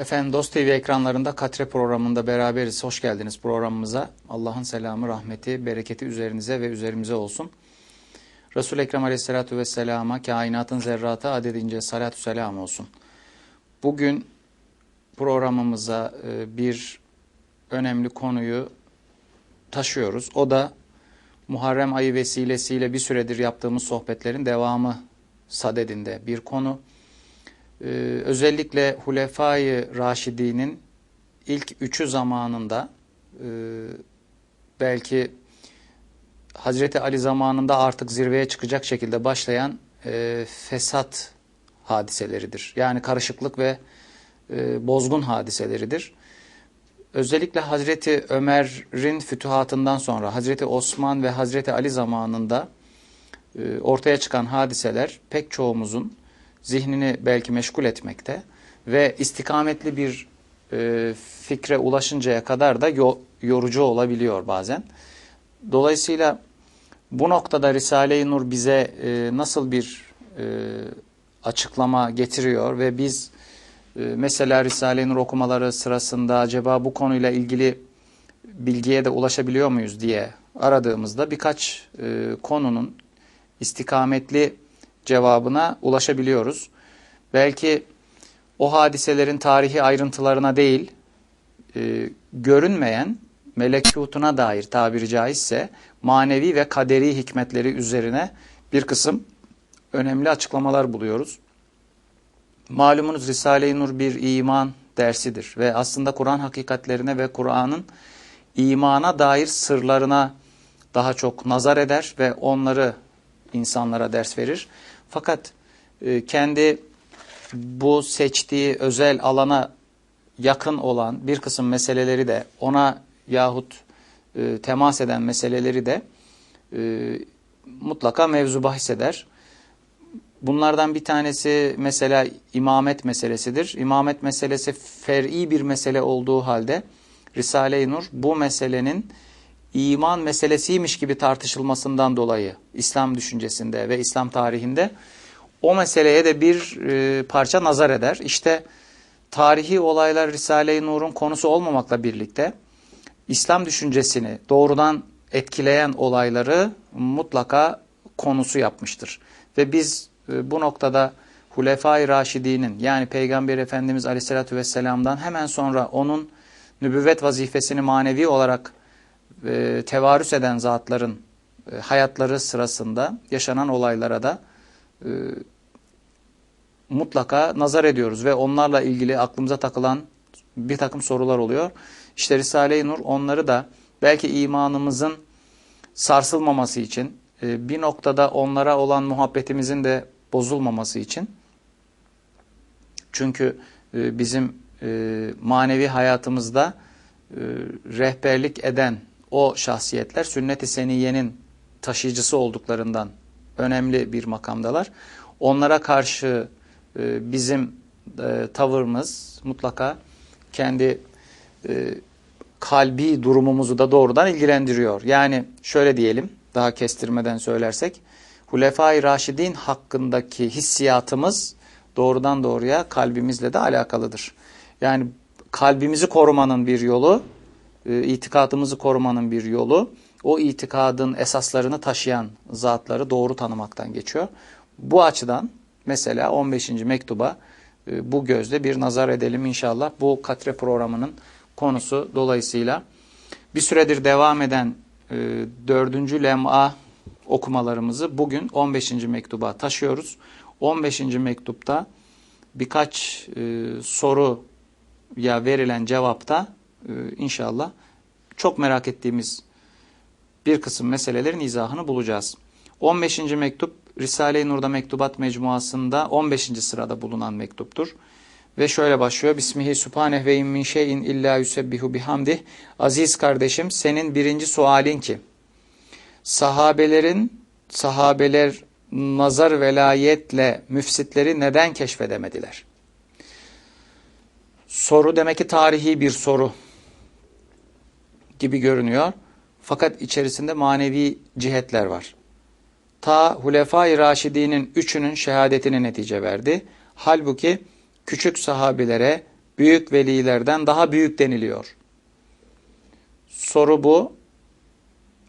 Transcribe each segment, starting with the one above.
Efendim Dost TV ekranlarında Katre programında beraberiz. Hoş geldiniz programımıza. Allah'ın selamı, rahmeti, bereketi üzerinize ve üzerimize olsun. Resul-i Ekrem Aleyhisselatü Vesselam'a, kainatın zerratı adedince salatü selam olsun. Bugün programımıza e, bir önemli konuyu taşıyoruz. O da Muharrem ayı vesilesiyle bir süredir yaptığımız sohbetlerin devamı sadedinde bir konu. Ee, özellikle Hulefai Raşidi'nin ilk üçü zamanında e, belki Hazreti Ali zamanında artık zirveye çıkacak şekilde başlayan e, fesat hadiseleridir. Yani karışıklık ve e, bozgun hadiseleridir. Özellikle Hazreti Ömer'in fütuhatından sonra Hazreti Osman ve Hazreti Ali zamanında e, ortaya çıkan hadiseler pek çoğumuzun zihnini belki meşgul etmekte ve istikametli bir e, fikre ulaşıncaya kadar da yo yorucu olabiliyor bazen. Dolayısıyla bu noktada Risale-i Nur bize e, nasıl bir e, açıklama getiriyor ve biz e, mesela Risale-i Nur okumaları sırasında acaba bu konuyla ilgili bilgiye de ulaşabiliyor muyuz diye aradığımızda birkaç e, konunun istikametli cevabına ulaşabiliyoruz. Belki o hadiselerin tarihi ayrıntılarına değil, e, görünmeyen melekutuna dair tabiri caizse manevi ve kaderi hikmetleri üzerine bir kısım önemli açıklamalar buluyoruz. Malumunuz Risale-i Nur bir iman dersidir ve aslında Kur'an hakikatlerine ve Kur'an'ın imana dair sırlarına daha çok nazar eder ve onları insanlara ders verir. Fakat e, kendi bu seçtiği özel alana yakın olan bir kısım meseleleri de ona yahut e, temas eden meseleleri de e, mutlaka mevzu bahis eder. Bunlardan bir tanesi mesela imamet meselesidir. İmamet meselesi fer'i bir mesele olduğu halde Risale-i Nur bu meselenin iman meselesiymiş gibi tartışılmasından dolayı İslam düşüncesinde ve İslam tarihinde o meseleye de bir e, parça nazar eder. İşte tarihi olaylar Risale-i Nur'un konusu olmamakla birlikte İslam düşüncesini doğrudan etkileyen olayları mutlaka konusu yapmıştır. Ve biz e, bu noktada Hulefai Raşidi'nin yani Peygamber Efendimiz Aleyhisselatü Vesselam'dan hemen sonra onun nübüvvet vazifesini manevi olarak e, tevarüs eden zatların e, hayatları sırasında yaşanan olaylara da e, mutlaka nazar ediyoruz ve onlarla ilgili aklımıza takılan bir takım sorular oluyor. İşte Risale-i Nur onları da belki imanımızın sarsılmaması için e, bir noktada onlara olan muhabbetimizin de bozulmaması için çünkü e, bizim e, manevi hayatımızda rehberlik eden o şahsiyetler sünnet-i seniyenin taşıyıcısı olduklarından önemli bir makamdalar. Onlara karşı e, bizim e, tavırımız mutlaka kendi e, kalbi durumumuzu da doğrudan ilgilendiriyor. Yani şöyle diyelim daha kestirmeden söylersek Hulefai Raşidin hakkındaki hissiyatımız doğrudan doğruya kalbimizle de alakalıdır. Yani kalbimizi korumanın bir yolu itikadımızı korumanın bir yolu o itikadın esaslarını taşıyan zatları doğru tanımaktan geçiyor. Bu açıdan mesela 15. mektuba e, bu gözle bir nazar edelim inşallah. Bu katre programının konusu dolayısıyla bir süredir devam eden e, 4. lem'a okumalarımızı bugün 15. mektuba taşıyoruz. 15. mektupta birkaç e, soruya verilen cevapta e, inşallah çok merak ettiğimiz bir kısım meselelerin izahını bulacağız. 15. mektup Risale-i Nur'da Mektubat Mecmuası'nda 15. sırada bulunan mektuptur. Ve şöyle başlıyor. Bismihi subhaneh ve min şeyin illa yusebbihu bihamdih. Aziz kardeşim senin birinci sualin ki sahabelerin sahabeler nazar velayetle müfsitleri neden keşfedemediler? Soru demek ki tarihi bir soru gibi görünüyor. Fakat içerisinde manevi cihetler var. Ta Hulefai Raşidi'nin üçünün şehadetini netice verdi. Halbuki küçük sahabilere büyük velilerden daha büyük deniliyor? Soru bu.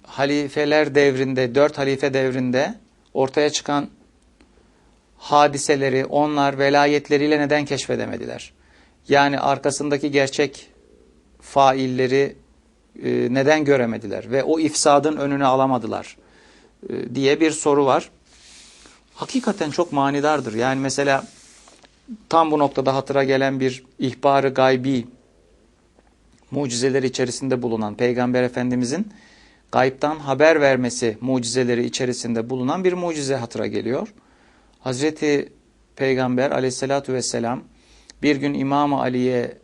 Halifeler devrinde, dört halife devrinde ortaya çıkan hadiseleri onlar velayetleriyle neden keşfedemediler? Yani arkasındaki gerçek failleri neden göremediler ve o ifsadın önünü alamadılar e, diye bir soru var. Hakikaten çok manidardır. Yani mesela tam bu noktada hatıra gelen bir ihbarı gaybi mucizeleri içerisinde bulunan Peygamber Efendimizin gaybtan haber vermesi mucizeleri içerisinde bulunan bir mucize hatıra geliyor. Hazreti Peygamber aleyhissalatu vesselam bir gün İmam Ali'ye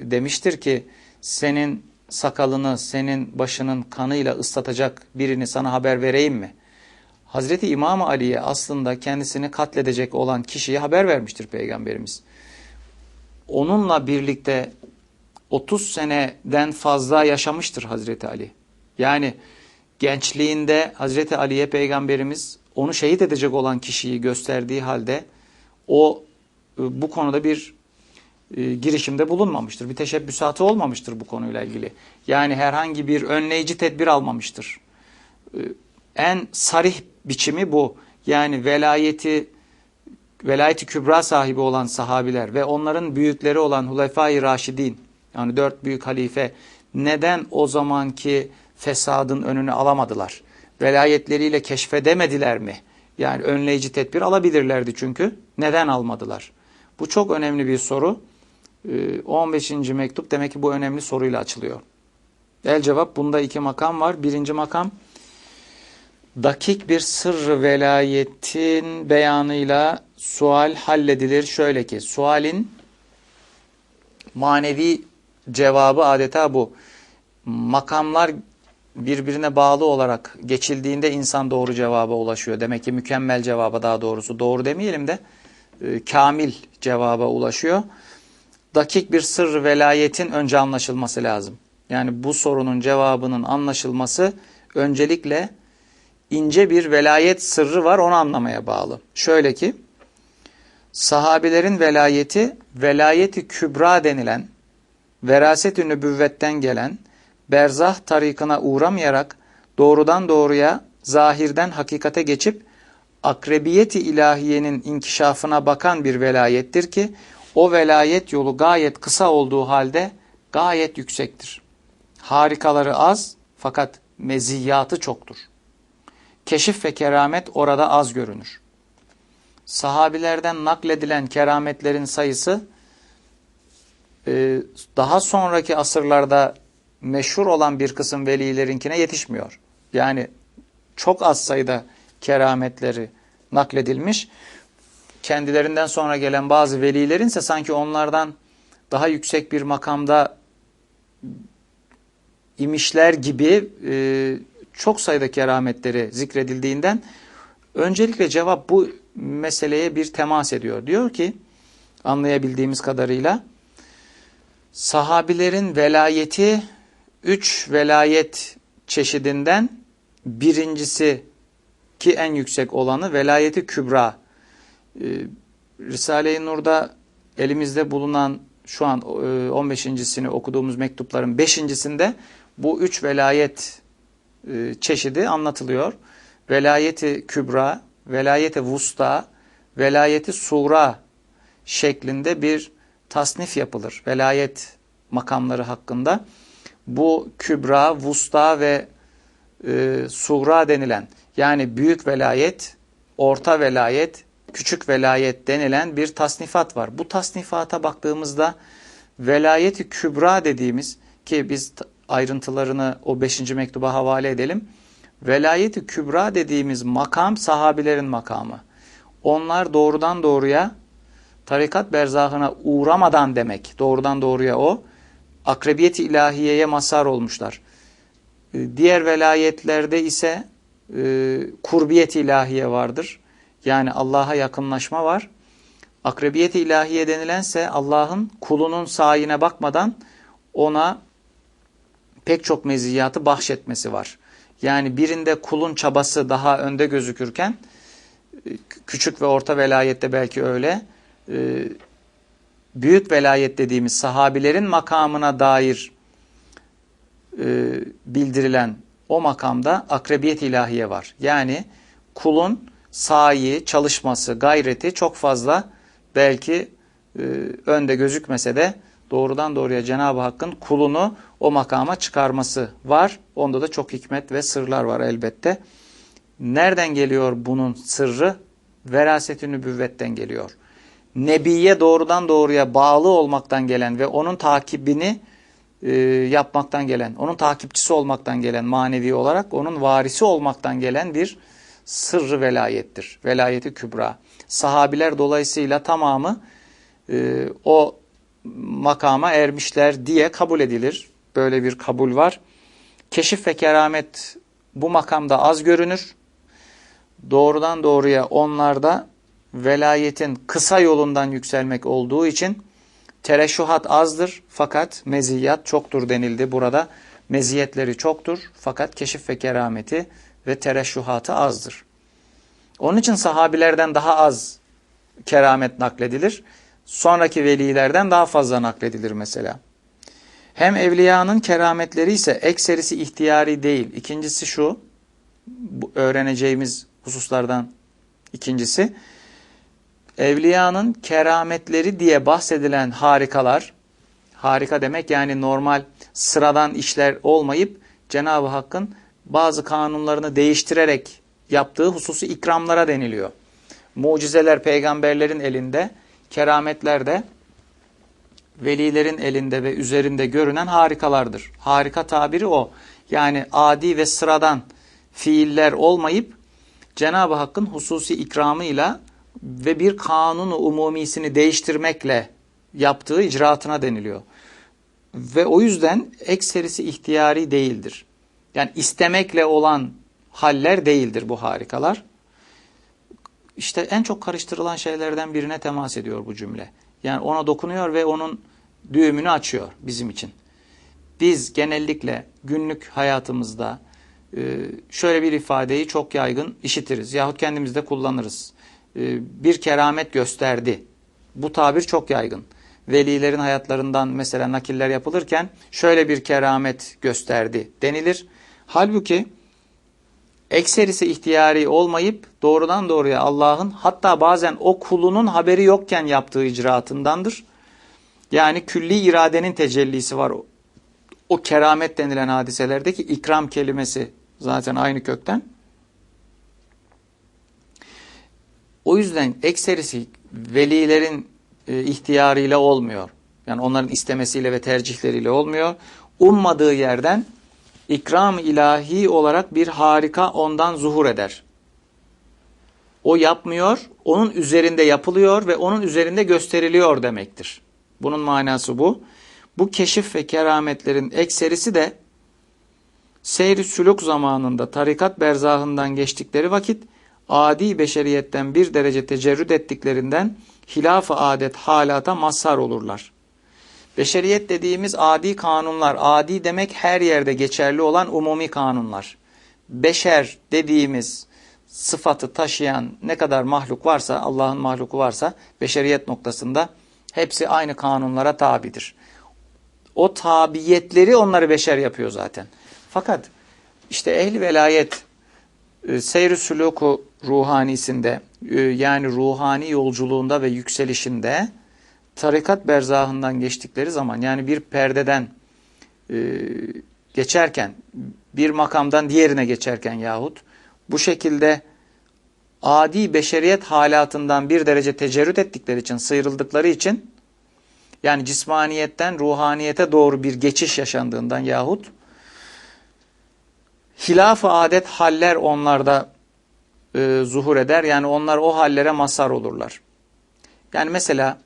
demiştir ki senin sakalını senin başının kanıyla ıslatacak birini sana haber vereyim mi? Hazreti İmam Ali'ye aslında kendisini katledecek olan kişiye haber vermiştir Peygamberimiz. Onunla birlikte 30 seneden fazla yaşamıştır Hazreti Ali. Yani gençliğinde Hazreti Ali'ye Peygamberimiz onu şehit edecek olan kişiyi gösterdiği halde o e, bu konuda bir e, girişimde bulunmamıştır. Bir teşebbüsatı olmamıştır bu konuyla ilgili. Yani herhangi bir önleyici tedbir almamıştır. E, en sarih biçimi bu. Yani velayeti velayeti kübra sahibi olan sahabiler ve onların büyükleri olan Hulefai Raşidin yani dört büyük halife neden o zamanki fesadın önünü alamadılar? Velayetleriyle keşfedemediler mi? Yani önleyici tedbir alabilirlerdi çünkü. Neden almadılar? Bu çok önemli bir soru. 15. Ee, mektup demek ki bu önemli soruyla açılıyor. El cevap bunda iki makam var. Birinci makam dakik bir sırrı velayetin beyanıyla sual halledilir. Şöyle ki sualin manevi cevabı adeta bu. Makamlar birbirine bağlı olarak geçildiğinde insan doğru cevaba ulaşıyor. Demek ki mükemmel cevaba daha doğrusu doğru demeyelim de e, kamil cevaba ulaşıyor. Dakik bir sır velayetin önce anlaşılması lazım. Yani bu sorunun cevabının anlaşılması öncelikle ince bir velayet sırrı var onu anlamaya bağlı. Şöyle ki sahabilerin velayeti velayeti kübra denilen veraset-ü nübüvvetten gelen berzah tarikına uğramayarak doğrudan doğruya zahirden hakikate geçip akrebiyeti ilahiyenin inkişafına bakan bir velayettir ki o velayet yolu gayet kısa olduğu halde gayet yüksektir. Harikaları az fakat meziyatı çoktur. Keşif ve keramet orada az görünür. Sahabilerden nakledilen kerametlerin sayısı e, daha sonraki asırlarda meşhur olan bir kısım velilerinkine yetişmiyor. Yani çok az sayıda kerametleri nakledilmiş. Kendilerinden sonra gelen bazı velilerin ise sanki onlardan daha yüksek bir makamda imişler gibi e, çok sayıda kerametleri zikredildiğinden öncelikle cevap bu meseleye bir temas ediyor. Diyor ki anlayabildiğimiz kadarıyla sahabilerin velayeti üç velayet çeşidinden birincisi ki en yüksek olanı velayeti kübra. Ee, Risale-i Nur'da elimizde bulunan şu an 15.sini e, okuduğumuz mektupların beşincisinde bu üç velayet e, çeşidi anlatılıyor. Velayeti kübra, velayeti vusta, velayeti sura şeklinde bir tasnif yapılır. Velayet makamları hakkında bu kübra, vusta ve e, sura denilen yani büyük velayet, orta velayet, küçük velayet denilen bir tasnifat var. Bu tasnifata baktığımızda velayeti kübra dediğimiz ki biz ayrıntılarını o 5. mektuba havale edelim. Velayeti kübra dediğimiz makam sahabilerin makamı. Onlar doğrudan doğruya tarikat berzahına uğramadan demek. Doğrudan doğruya o. Akrebiyeti ilahiyeye mazhar olmuşlar. Ee, diğer velayetlerde ise e, kurbiyet ilahiye vardır. Yani Allah'a yakınlaşma var. Akrebiyet ilahiye denilense Allah'ın kulunun sayine bakmadan ona pek çok meziyatı bahşetmesi var. Yani birinde kulun çabası daha önde gözükürken küçük ve orta velayette belki öyle büyük velayet dediğimiz sahabilerin makamına dair e, bildirilen o makamda akrebiyet ilahiye var. Yani kulun sahi, çalışması, gayreti çok fazla belki e, önde gözükmese de doğrudan doğruya Cenab-ı Hakk'ın kulunu o makama çıkarması var. Onda da çok hikmet ve sırlar var elbette. Nereden geliyor bunun sırrı? Veraset-i nübüvvetten geliyor. Nebiye doğrudan doğruya bağlı olmaktan gelen ve onun takibini e, yapmaktan gelen, onun takipçisi olmaktan gelen manevi olarak onun varisi olmaktan gelen bir sırrı velayettir. Velayeti kübra. Sahabiler dolayısıyla tamamı e, o makama ermişler diye kabul edilir. Böyle bir kabul var. Keşif ve keramet bu makamda az görünür. Doğrudan doğruya onlarda velayetin kısa yolundan yükselmek olduğu için tereşuhat azdır fakat meziyat çoktur denildi. Burada meziyetleri çoktur fakat keşif ve kerameti ve tereşuhatı azdır. Onun için sahabilerden daha az keramet nakledilir. Sonraki velilerden daha fazla nakledilir mesela. Hem evliyanın kerametleri ise ekserisi ihtiyari değil. İkincisi şu, bu öğreneceğimiz hususlardan ikincisi, evliyanın kerametleri diye bahsedilen harikalar, harika demek yani normal sıradan işler olmayıp Cenab-ı Hakk'ın bazı kanunlarını değiştirerek yaptığı hususi ikramlara deniliyor. Mucizeler peygamberlerin elinde, kerametler de velilerin elinde ve üzerinde görünen harikalardır. Harika tabiri o. Yani adi ve sıradan fiiller olmayıp Cenab-ı Hakk'ın hususi ikramıyla ve bir kanunu umumisini değiştirmekle yaptığı icraatına deniliyor. Ve o yüzden ekserisi ihtiyari değildir. Yani istemekle olan haller değildir bu harikalar. İşte en çok karıştırılan şeylerden birine temas ediyor bu cümle. Yani ona dokunuyor ve onun düğümünü açıyor bizim için. Biz genellikle günlük hayatımızda e, şöyle bir ifadeyi çok yaygın işitiriz yahut kendimizde kullanırız. E, bir keramet gösterdi. Bu tabir çok yaygın. Velilerin hayatlarından mesela nakiller yapılırken şöyle bir keramet gösterdi denilir. Halbuki ekserisi ihtiyari olmayıp doğrudan doğruya Allah'ın hatta bazen o kulunun haberi yokken yaptığı icraatındandır. Yani külli iradenin tecellisi var. O keramet denilen hadiselerdeki ikram kelimesi zaten aynı kökten. O yüzden ekserisi velilerin e, ihtiyarıyla olmuyor. Yani onların istemesiyle ve tercihleriyle olmuyor. Ummadığı yerden ikram ilahi olarak bir harika ondan zuhur eder. O yapmıyor, onun üzerinde yapılıyor ve onun üzerinde gösteriliyor demektir. Bunun manası bu. Bu keşif ve kerametlerin ekserisi de seyri sülük zamanında tarikat berzahından geçtikleri vakit adi beşeriyetten bir derece tecerrüt ettiklerinden hilaf-ı adet halata mazhar olurlar. Beşeriyet dediğimiz adi kanunlar, adi demek her yerde geçerli olan umumi kanunlar. Beşer dediğimiz sıfatı taşıyan ne kadar mahluk varsa, Allah'ın mahluku varsa beşeriyet noktasında hepsi aynı kanunlara tabidir. O tabiyetleri onları beşer yapıyor zaten. Fakat işte ehli velayet e, seyr-i suluku ruhanisinde e, yani ruhani yolculuğunda ve yükselişinde tarikat berzahından geçtikleri zaman yani bir perdeden e, geçerken bir makamdan diğerine geçerken yahut bu şekilde adi beşeriyet halatından bir derece tecerrüt ettikleri için sıyrıldıkları için yani cismaniyetten ruhaniyete doğru bir geçiş yaşandığından yahut hilaf-ı adet haller onlarda e, zuhur eder. Yani onlar o hallere mazhar olurlar. Yani mesela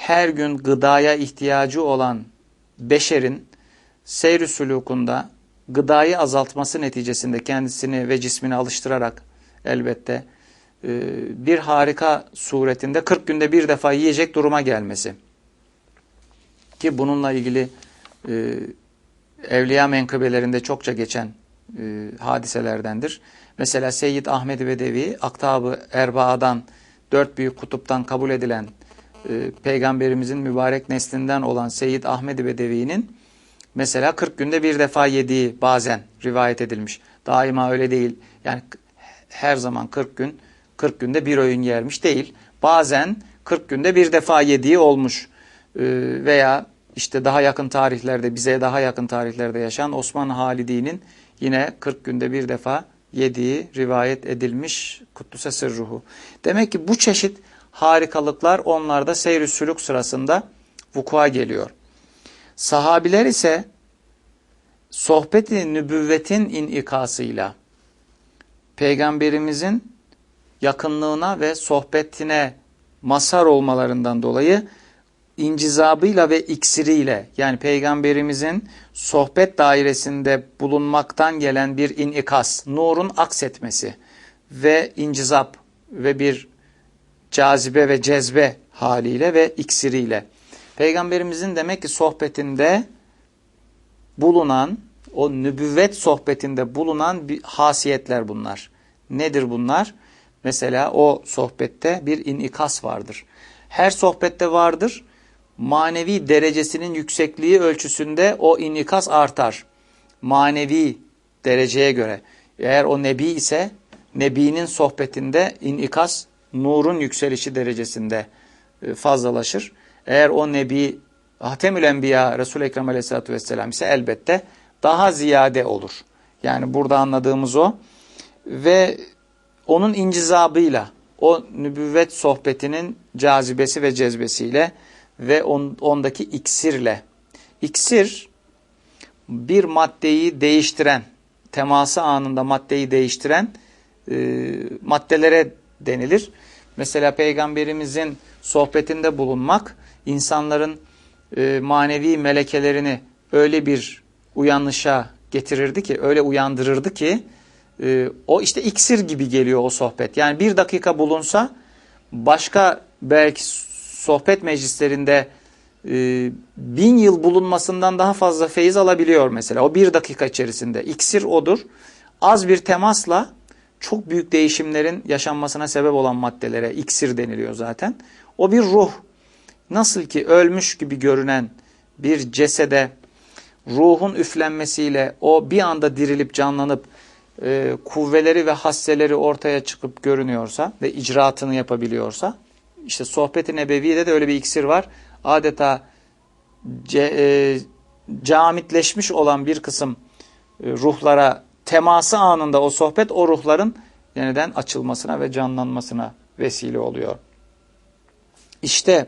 her gün gıdaya ihtiyacı olan beşerin seyr-i sülukunda gıdayı azaltması neticesinde kendisini ve cismini alıştırarak elbette e, bir harika suretinde 40 günde bir defa yiyecek duruma gelmesi. Ki bununla ilgili e, evliya menkıbelerinde çokça geçen e, hadiselerdendir. Mesela Seyyid Ahmed Bedevi, Aktab-ı Erba'dan, dört büyük kutuptan kabul edilen e, peygamberimizin mübarek neslinden olan Seyyid Ahmed Bedevi'nin mesela 40 günde bir defa yediği bazen rivayet edilmiş. Daima öyle değil. Yani her zaman 40 gün 40 günde bir öğün yermiş değil. Bazen 40 günde bir defa yediği olmuş. E, veya işte daha yakın tarihlerde bize daha yakın tarihlerde yaşayan Osman Halidi'nin yine 40 günde bir defa yediği rivayet edilmiş Kuddüs'e sırruhu. Demek ki bu çeşit harikalıklar onlarda seyr sülük sırasında vuku'a geliyor. Sahabiler ise sohbeti nübüvvetin inikasıyla peygamberimizin yakınlığına ve sohbetine mazhar olmalarından dolayı incizabıyla ve iksiriyle yani peygamberimizin sohbet dairesinde bulunmaktan gelen bir inikas, nurun aksetmesi ve incizap ve bir cazibe ve cezbe haliyle ve iksiriyle. Peygamberimizin demek ki sohbetinde bulunan, o nübüvvet sohbetinde bulunan bir hasiyetler bunlar. Nedir bunlar? Mesela o sohbette bir inikas vardır. Her sohbette vardır manevi derecesinin yüksekliği ölçüsünde o inikas artar. Manevi dereceye göre. Eğer o nebi ise nebinin sohbetinde inikas nurun yükselişi derecesinde e, fazlalaşır. Eğer o nebi Hatemül Enbiya Resul-i Ekrem Aleyhisselatü Vesselam ise elbette daha ziyade olur. Yani burada anladığımız o. Ve onun incizabıyla, o nübüvvet sohbetinin cazibesi ve cezbesiyle ve on, ondaki iksirle. İksir bir maddeyi değiştiren, teması anında maddeyi değiştiren e, maddelere denilir. Mesela peygamberimizin sohbetinde bulunmak insanların e, manevi melekelerini öyle bir uyanışa getirirdi ki, öyle uyandırırdı ki e, o işte iksir gibi geliyor o sohbet. Yani bir dakika bulunsa başka belki sohbet meclislerinde e, bin yıl bulunmasından daha fazla feyiz alabiliyor mesela. O bir dakika içerisinde. İksir odur. Az bir temasla çok büyük değişimlerin yaşanmasına sebep olan maddelere iksir deniliyor zaten. O bir ruh. Nasıl ki ölmüş gibi görünen bir cesede ruhun üflenmesiyle o bir anda dirilip canlanıp e, kuvveleri ve hasseleri ortaya çıkıp görünüyorsa ve icraatını yapabiliyorsa işte sohbeti nebevide de öyle bir iksir var. Adeta ce, e, camitleşmiş olan bir kısım e, ruhlara teması anında o sohbet o ruhların yeniden açılmasına ve canlanmasına vesile oluyor. İşte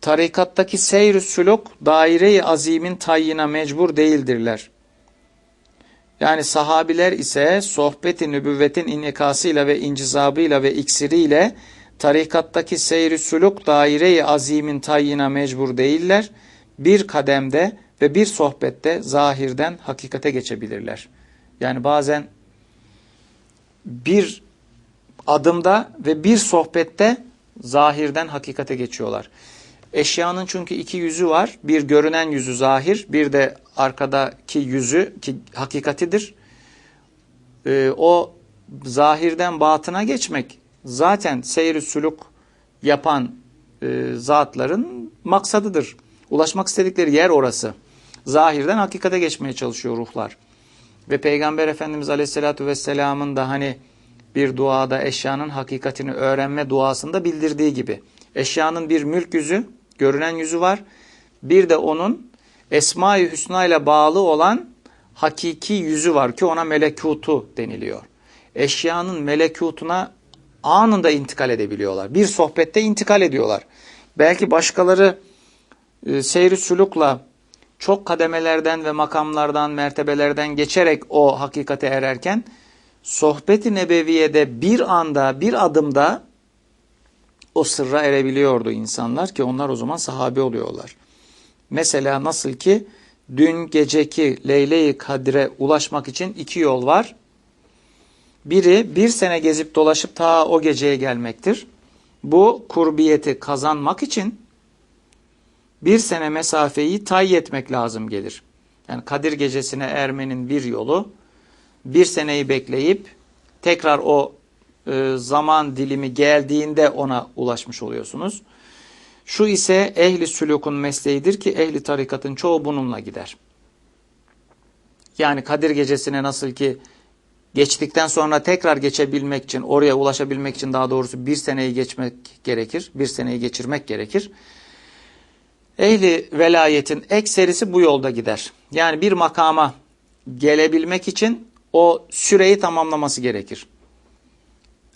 tarikattaki seyr-i süluk daire-i azimin tayyina mecbur değildirler. Yani sahabiler ise sohbeti nübüvvetin inikasıyla ve incizabıyla ve iksiriyle tarikattaki seyri sülük daire-i azimin tayyina mecbur değiller. Bir kademde ve bir sohbette zahirden hakikate geçebilirler. Yani bazen bir adımda ve bir sohbette zahirden hakikate geçiyorlar. Eşyanın çünkü iki yüzü var. Bir görünen yüzü zahir, bir de arkadaki yüzü ki hakikatidir. Ee, o zahirden batına geçmek zaten seyri sülük yapan e, zatların maksadıdır. Ulaşmak istedikleri yer orası. Zahirden hakikate geçmeye çalışıyor ruhlar. Ve Peygamber Efendimiz Aleyhisselatü Vesselam'ın da hani bir duada eşyanın hakikatini öğrenme duasında bildirdiği gibi. Eşyanın bir mülk yüzü, görünen yüzü var. Bir de onun Esma-i Hüsna ile bağlı olan hakiki yüzü var ki ona melekutu deniliyor. Eşyanın melekutuna anında intikal edebiliyorlar. Bir sohbette intikal ediyorlar. Belki başkaları e, seyri sulukla çok kademelerden ve makamlardan, mertebelerden geçerek o hakikate ererken sohbeti nebeviyede bir anda, bir adımda o sırra erebiliyordu insanlar ki onlar o zaman sahabe oluyorlar. Mesela nasıl ki dün geceki Leyle-i Kadir'e ulaşmak için iki yol var. Biri bir sene gezip dolaşıp ta o geceye gelmektir. Bu kurbiyeti kazanmak için bir sene mesafeyi tay etmek lazım gelir. Yani Kadir gecesine ermenin bir yolu bir seneyi bekleyip tekrar o e, zaman dilimi geldiğinde ona ulaşmış oluyorsunuz. Şu ise ehli sülukun mesleğidir ki ehli tarikatın çoğu bununla gider. Yani Kadir gecesine nasıl ki geçtikten sonra tekrar geçebilmek için, oraya ulaşabilmek için daha doğrusu bir seneyi geçmek gerekir. Bir seneyi geçirmek gerekir. Ehli velayetin ekserisi bu yolda gider. Yani bir makama gelebilmek için o süreyi tamamlaması gerekir.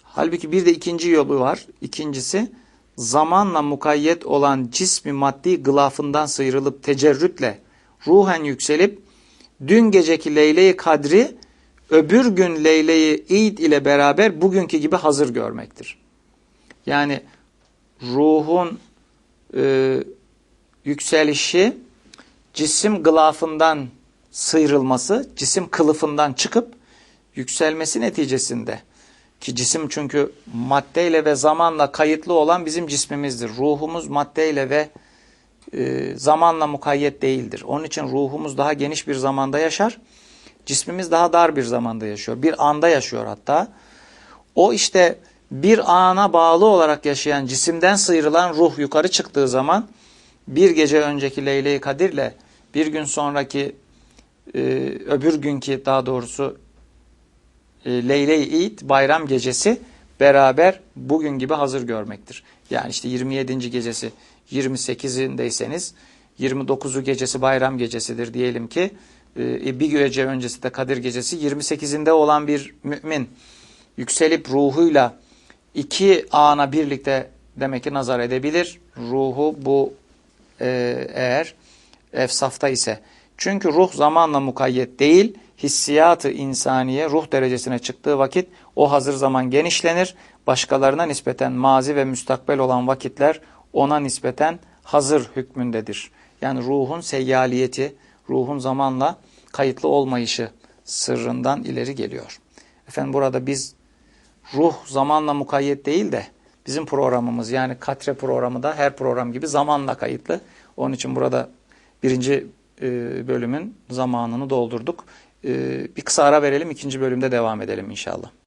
Halbuki bir de ikinci yolu var. İkincisi zamanla mukayyet olan cismi maddi gılafından sıyrılıp tecerrütle ruhen yükselip dün geceki Leyle-i Kadri öbür gün Leyle-i İd ile beraber bugünkü gibi hazır görmektir. Yani ruhun e, yükselişi cisim gılafından sıyrılması, cisim kılıfından çıkıp yükselmesi neticesinde ki cisim çünkü maddeyle ve zamanla kayıtlı olan bizim cismimizdir. Ruhumuz maddeyle ve e, zamanla mukayyet değildir. Onun için ruhumuz daha geniş bir zamanda yaşar. Cismimiz daha dar bir zamanda yaşıyor. Bir anda yaşıyor hatta. O işte bir ana bağlı olarak yaşayan cisimden sıyrılan ruh yukarı çıktığı zaman bir gece önceki Leyle-i Kadir'le bir gün sonraki e, öbür günkü daha doğrusu e, Leyle-i İd bayram gecesi beraber bugün gibi hazır görmektir. Yani işte 27. gecesi 28'indeyseniz 29'u gecesi bayram gecesidir diyelim ki e, bir gece öncesi de Kadir gecesi 28'inde olan bir mümin yükselip ruhuyla iki ana birlikte demek ki nazar edebilir. Ruhu bu e, eğer efsafta ise. Çünkü ruh zamanla mukayyet değil, hissiyatı insaniye ruh derecesine çıktığı vakit o hazır zaman genişlenir. Başkalarına nispeten mazi ve müstakbel olan vakitler ona nispeten hazır hükmündedir. Yani ruhun seyyaliyeti, ruhun zamanla kayıtlı olmayışı sırrından ileri geliyor. Efendim burada biz ruh zamanla mukayyet değil de bizim programımız yani katre programı da her program gibi zamanla kayıtlı. Onun için burada birinci e, bölümün zamanını doldurduk. E, bir kısa ara verelim ikinci bölümde devam edelim inşallah.